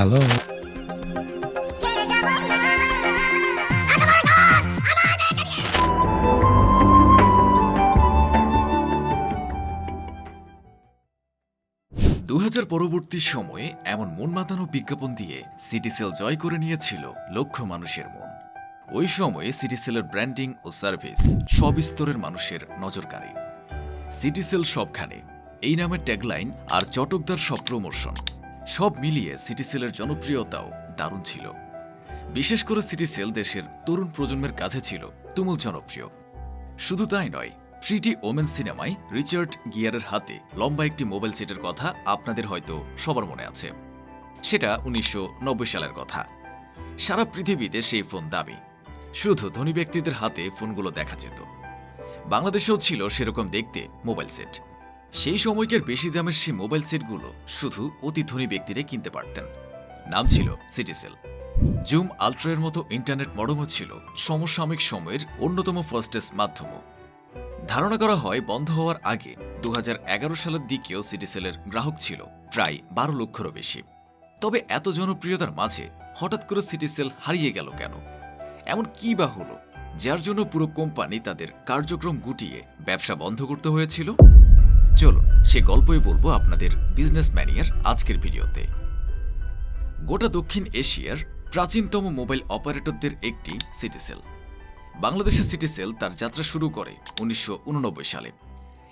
আমাদেরকে দু পরবর্তী সময়ে এমন মন মাতানো বিজ্ঞাপন দিয়ে সিটিসেল জয় করে নিয়েছিল লক্ষ মানুষের মন। ওই সময়ে সিটিসেলের ব্র্যান্ডিং ও সার্ভিস সব স্তরের মানুষের নজর কাড়ে সিটিসেল সবখানে, এই নামের ট্যাগলাইন আর চটকদার সব প্রমোশন সব মিলিয়ে সিটিসেলের জনপ্রিয়তাও দারুণ ছিল। বিশেষ করে সিটিসেল দেশের তরুণ প্রজন্মের কাছে ছিল তুমুল জনপ্রিয়। শুধু তাই নয় প্রিটি ওমেন সিনেমায় রিচার্ড গিয়ারের হাতে লম্বা একটি মোবাইল সেটের কথা আপনাদের হয়তো সবার মনে আছে। সেটা উনিশশো নব্বই সালের কথা। সারা পৃথিবীতে সেই ফোন দাবি শুধু ধনী ব্যক্তিদের হাতে ফোনগুলো দেখা যেত। বাংলাদেশেও ছিল সেরকম দেখতে মোবাইল সেট। সেই সময়কার বেশি দামের সেই মোবাইল সেটগুলো শুধু অতি ধনী ব্যক্তিরা কিনতে পারতেন। নাম ছিল সিটিসেল জুম আলট্রায়ের মতো ইন্টারনেট মডমও ছিল সমসাময়িক সময়ের অন্যতম ফার্স্টেস মাধ্যমও। ধারণা করা হয়, বন্ধ হওয়ার আগে দু হাজার এগারো সালের দিকেও সিটিসেলের গ্রাহক ছিল প্রায় বারো লক্ষেরও বেশি। তবে এত জনপ্রিয়তার মাঝে হঠাৎ করে সিটিসেল হারিয়ে গেল কেন? এমন কি বা হলো? যার জন্য পুরো কোম্পানি তাদের কার্যক্রম গুটিয়ে ব্যবসা বন্ধ করতে হয়েছিল? চলুন, সে গল্পই বলব আপনাদের বিজনেস ম্যানিয়ার আজকের ভিডিওতে। গোটা দক্ষিণ এশিয়ার প্রাচীনতম মোবাইল অপারেটরদের একটি সিটিসেল বাংলাদেশের সিটিসেল তার যাত্রা শুরু করে উনিশশো উননব্বই সালে।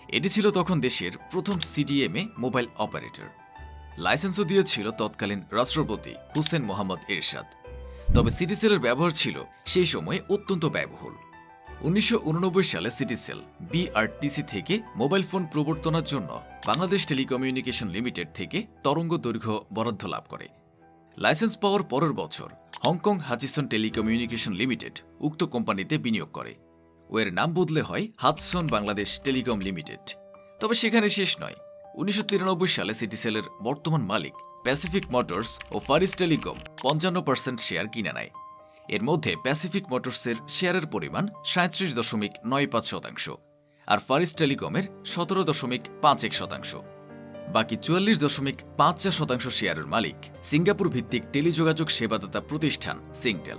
এটি ছিল তখন দেশের প্রথম সিডিএমএ মোবাইল অপারেটর। লাইসেন্সও দিয়েছিল তৎকালীন রাষ্ট্রপতি হুসেন মোহাম্মদ এরশাদ। তবে সিটিসেলের ব্যবহার ছিল সেই সময়ে অত্যন্ত ব্যয়বহুল। উনিশশো উননব্বই সালে সিটিসেল বিআরটিসি থেকে মোবাইল ফোন প্রবর্তনের জন্য বাংলাদেশ টেলিকমিউনিকেশন লিমিটেড থেকে তরঙ্গ দৈর্ঘ্য বরাদ্দ লাভ করে। লাইসেন্স পাওয়ার পরের বছর হংকং হাচিসন টেলিকমিউনিকেশন লিমিটেড উক্ত কোম্পানিতে বিনিয়োগ করে। ও এর নাম বদলে হয় হাতসন বাংলাদেশ টেলিকম লিমিটেড। তবে সেখানে শেষ নয়। উনিশশো সালে সিটিসেলের বর্তমান মালিক প্যাসিফিক মোটরস ও ফারিস টেলিকম পঞ্চান্ন পার্সেন্ট শেয়ার কিনে নেয়। এর মধ্যে প্যাসিফিক মোটরসের শেয়ারের পরিমাণ সাঁত্রিশ দশমিক নয় পাঁচ শতাংশ আর ফারিস টেলিকমের সতেরো দশমিক পাঁচ এক শতাংশ। বাকি চুয়াল্লিশ দশমিক পাঁচ চার শতাংশ শেয়ারের মালিক সিঙ্গাপুর ভিত্তিক টেলিযোগাযোগ সেবাদাতা প্রতিষ্ঠান সিংটেল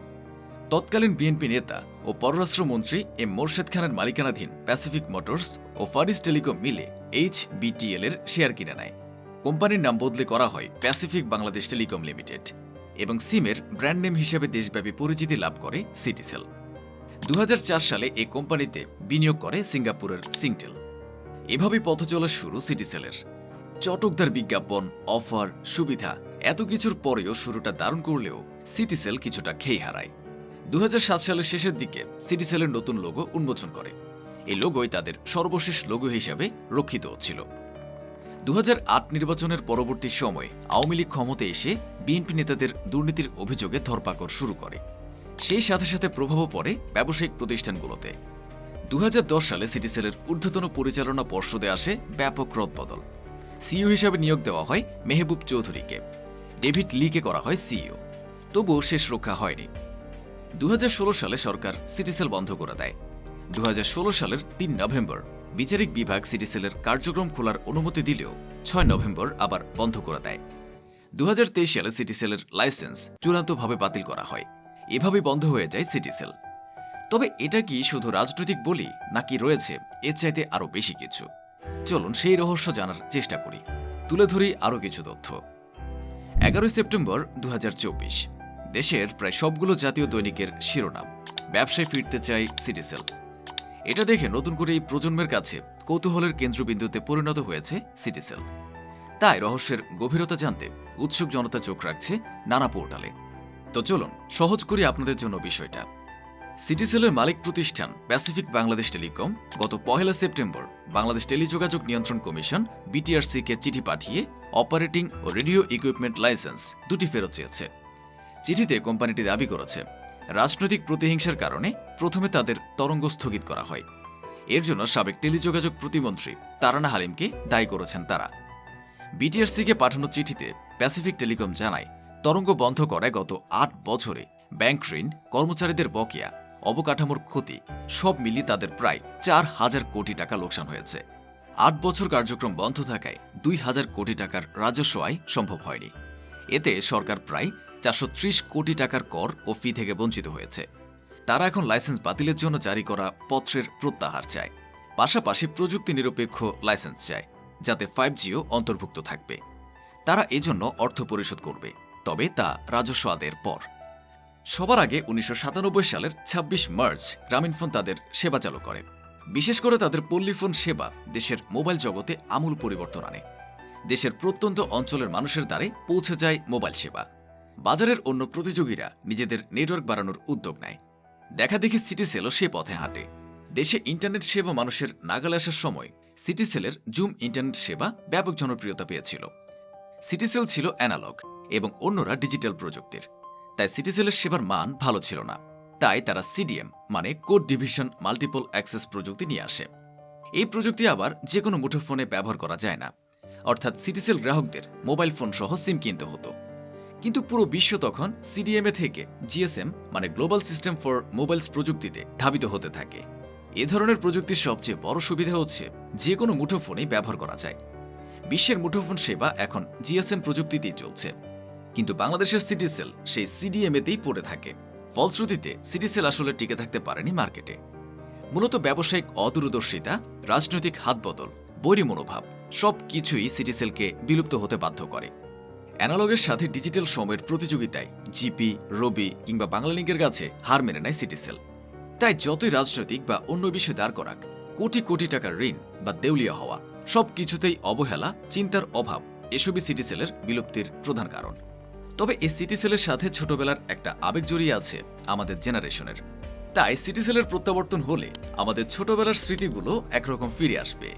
তৎকালীন বিএনপি নেতা ও পররাষ্ট্রমন্ত্রী এম মোর্শেদ খানের মালিকানাধীন প্যাসিফিক মোটরস ও ফারিস টেলিকম মিলে এইচ বিটিএল এর শেয়ার কিনে নেয়। কোম্পানির নাম বদলে করা হয় প্যাসিফিক বাংলাদেশ টেলিকম লিমিটেড এবং সিমের ব্র্যান্ড নেম হিসেবে দেশব্যাপী পরিচিতি লাভ করে সিটিসেল দু হাজার চার সালে এই কোম্পানিতে বিনিয়োগ করে সিঙ্গাপুরের সিংটেল এভাবেই পথ চলা শুরু সিটিসেলের চটকদার বিজ্ঞাপন, অফার, সুবিধা, এত কিছুর পরেও শুরুটা দারুণ করলেও সিটিসেল কিছুটা খেয়ে হারায়। দু হাজার সাত সালের শেষের দিকে সিটিসেলের নতুন লোগো উন্মোচন করে। এই লোগোই তাদের সর্বশেষ লোগো হিসাবে রক্ষিত ছিল। আট নির্বাচনের পরবর্তী সময়ে আওয়ামী লীগ ক্ষমতায় এসে বিএনপি নেতাদের দুর্নীতির অভিযোগে ধরপাকড় শুরু করে। সেই সাথে সাথে প্রভাবও পড়ে ব্যবসায়িক প্রতিষ্ঠানগুলোতে। দু হাজার দশ সালে সিটিসেলের ঊর্ধ্বতন পরিচালনা পর্ষদে আসে ব্যাপক রদবদল। সিইও হিসাবে নিয়োগ দেওয়া হয় মেহবুব চৌধুরীকে। ডেভিড লিকে করা হয় সিইও। তবুও শেষ রক্ষা হয়নি। দু হাজার ষোলো সালে সরকার সিটিসেল বন্ধ করে দেয়। দু হাজার ষোলো সালের তিন নভেম্বর বিচারিক বিভাগ সিটিসেলের কার্যক্রম খোলার অনুমতি দিলেও ছয় নভেম্বর আবার বন্ধ করে দেয়। দু হাজার তেইশ সালে সিটিসেলের লাইসেন্স চূড়ান্তভাবে বাতিল করা হয়। এভাবেই বন্ধ হয়ে যায় সিটিসেল তবে এটা কি শুধু রাজনৈতিক বলি, নাকি রয়েছে এর চাইতে আরও বেশি কিছু? চলুন সেই রহস্য জানার চেষ্টা করি। তুলে ধরি আরও কিছু তথ্য। এগারোই সেপ্টেম্বর দু হাজার চব্বিশ, দেশের প্রায় সবগুলো জাতীয় দৈনিকের শিরোনাম। ব্যবসায় ফিরতে চাই সিটিসেল এটা দেখে নতুন করে এই প্রজন্মের কাছে কৌতূহলের কেন্দ্রবিন্দুতে পরিণত হয়েছে সিটিসেল তাই রহস্যের গভীরতা জানতে উৎসুক জনতা চোখ রাখছে নানা পোর্টালে। তো চলুন, সহজ করি আপনাদের জন্য বিষয়টা। সিটিসেলের মালিক প্রতিষ্ঠান প্যাসিফিক বাংলাদেশ টেলিকম গত পহেলা সেপ্টেম্বর বাংলাদেশ টেলিযোগাযোগ নিয়ন্ত্রণ কমিশন বিটিআরসি কে চিঠি পাঠিয়ে অপারেটিং ও রেডিও ইকুইপমেন্ট লাইসেন্স দুটি ফেরত চেয়েছে। চিঠিতে কোম্পানিটি দাবি করেছে রাজনৈতিক প্রতিহিংসার কারণে প্রথমে তাদের তরঙ্গ স্থগিত করা হয়। এর জন্য সাবেক টেলিযোগাযোগ প্রতিমন্ত্রী তারানা হালিমকে দায়ী করেছেন তারা। বিটিআরসিকে পাঠানো চিঠিতে প্যাসিফিক টেলিকম জানায়, তরঙ্গ বন্ধ করায় গত আট বছরে ব্যাংক ঋণ, কর্মচারীদের বকেয়া, অবকাঠামোর ক্ষতি, সব মিলিয়ে তাদের প্রায় চার হাজার কোটি টাকা লোকসান হয়েছে। আট বছর কার্যক্রম বন্ধ থাকায় দুই হাজার কোটি টাকার রাজস্ব আয় সম্ভব হয়নি। এতে সরকার প্রায় চারশো ত্রিশ কোটি টাকার কর ও ফি থেকে বঞ্চিত হয়েছে। তারা এখন লাইসেন্স বাতিলের জন্য জারি করা পত্রের প্রত্যাহার চায়। পাশাপাশি প্রযুক্তি নিরপেক্ষ লাইসেন্স চায়, যাতে ফাইভ জিও অন্তর্ভুক্ত থাকবে। তারা এজন্য অর্থ পরিশোধ করবে, তবে তা রাজস্ব আদের পর। সবার আগে উনিশশো সাতানব্বই সালের ২৬ মার্চ গ্রামীণফোন তাদের সেবা চালু করে। বিশেষ করে তাদের পল্লীফোন সেবা দেশের মোবাইল জগতে আমূল পরিবর্তন আনে। দেশের প্রত্যন্ত অঞ্চলের মানুষের দ্বারে পৌঁছে যায় মোবাইল সেবা। বাজারের অন্য প্রতিযোগীরা নিজেদের নেটওয়ার্ক বাড়ানোর উদ্যোগ নেয়। দেখা দেখি সিটিসেলও সে পথে হাঁটে। দেশে ইন্টারনেট সেবা মানুষের নাগালে আসার সময় সিটিসেলের জুম ইন্টারনেট সেবা ব্যাপক জনপ্রিয়তা পেয়েছিল। সিটিসেল ছিল অ্যানালগ এবং অন্যরা ডিজিটাল প্রযুক্তির। তাই সিটিসেলের সেবার মান ভালো ছিল না। তাই তারা সিডিএম মানে কোড ডিভিশন মাল্টিপল অ্যাক্সেস প্রযুক্তি নিয়ে আসে। এই প্রযুক্তি আবার যে কোনো মুঠোফোনে ব্যবহার করা যায় না। অর্থাৎ সিটিসেল গ্রাহকদের মোবাইল ফোন সহ সিম কিনতে হতো। কিন্তু পুরো বিশ্ব তখন সিডিএমএ থেকে জিএসএম মানে গ্লোবাল সিস্টেম ফর মোবাইলস প্রযুক্তিতে ধাবিত হতে থাকে। এ ধরনের প্রযুক্তির সবচেয়ে বড় সুবিধা হচ্ছে যে কোনো মুঠোফোনেই ব্যবহার করা যায়। বিশ্বের মুঠোফোন সেবা এখন জিএসএম প্রযুক্তিতেই চলছে। কিন্তু বাংলাদেশের সিটিসেল সেই সিডিএমএতেই পড়ে থাকে। ফলশ্রুতিতে সিটিসেল আসলে টিকে থাকতে পারেনি মার্কেটে। মূলত ব্যবসায়িক অদূরদর্শিতা, রাজনৈতিক হাতবদল, বৈরী মনোভাব সব কিছুই সিটিসেলকে বিলুপ্ত হতে বাধ্য করে। অ্যানালগের সাথে ডিজিটাল সময়ের প্রতিযোগিতায় জিপি, রবি কিংবা বাংলালিংকের কাছে হার মেনে নেয় সিটিসেল তাই যতই রাজনৈতিক বা অন্য বিষয়ে দাঁড় করাক, কোটি কোটি টাকার ঋণ বা দেউলিয়া হওয়া সব কিছুতেই অবহেলা, চিন্তার অভাব এসবই সিটিসেলের বিলুপ্তির প্রধান কারণ। তবে এই সিটিসেলের সাথে ছোটবেলার একটা আবেগ জড়িয়ে আছে আমাদের জেনারেশনের তাই সিটিসেলের প্রত্যাবর্তন হলে আমাদের ছোটবেলার স্মৃতিগুলো একরকম ফিরে আসবে।